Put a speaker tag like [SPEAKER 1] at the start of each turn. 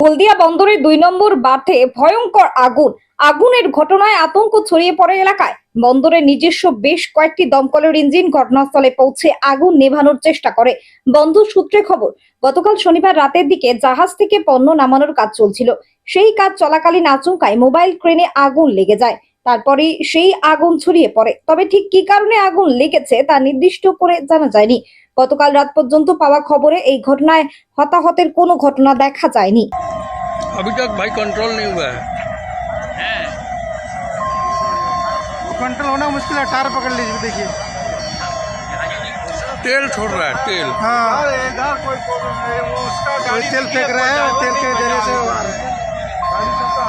[SPEAKER 1] হলদিয়া বন্দরের দুই নম্বর বাথে ভয়ঙ্কর আগুন। আগুনের ঘটনায় আতঙ্ক ছড়িয়ে পড়ে এলাকায়। বন্দরের নিজস্ব বেশ কয়েকটি দমকলের ইঞ্জিন ঘটনাস্থলে পৌঁছে আগুন নেভানোর চেষ্টা করে। বন্দর সূত্রে খবর, গতকাল শনিবার রাতের দিকে জাহাজ থেকে পণ্য নামানোর কাজ চলছিল। সেই কাজ চলাকালীন আচমকায় মোবাইল ক্রেনে আগুন লেগে যায়। তারপরে সেই আগুন ছড়িয়ে পড়ে। তবে ঠিক কি কারণে আগুন লেগেছে তা নির্দিষ্ট করে জানা যায়নি। গতকাল রাত পর্যন্ত পাওয়া খবরে এই ঘটনায় হতাহতের কোনো ঘটনা দেখা যায়নি
[SPEAKER 2] अभी तक भाई कंट्रोल नहीं हुआ है
[SPEAKER 3] कंट्रोल होना मुश्किल है टायर पकड़ लीजिए देखिए
[SPEAKER 2] तेल छोड़ रहा है तेल
[SPEAKER 3] हाँ कोई तेल फेंक रहे हैं तेल के देने से वो आ रहा है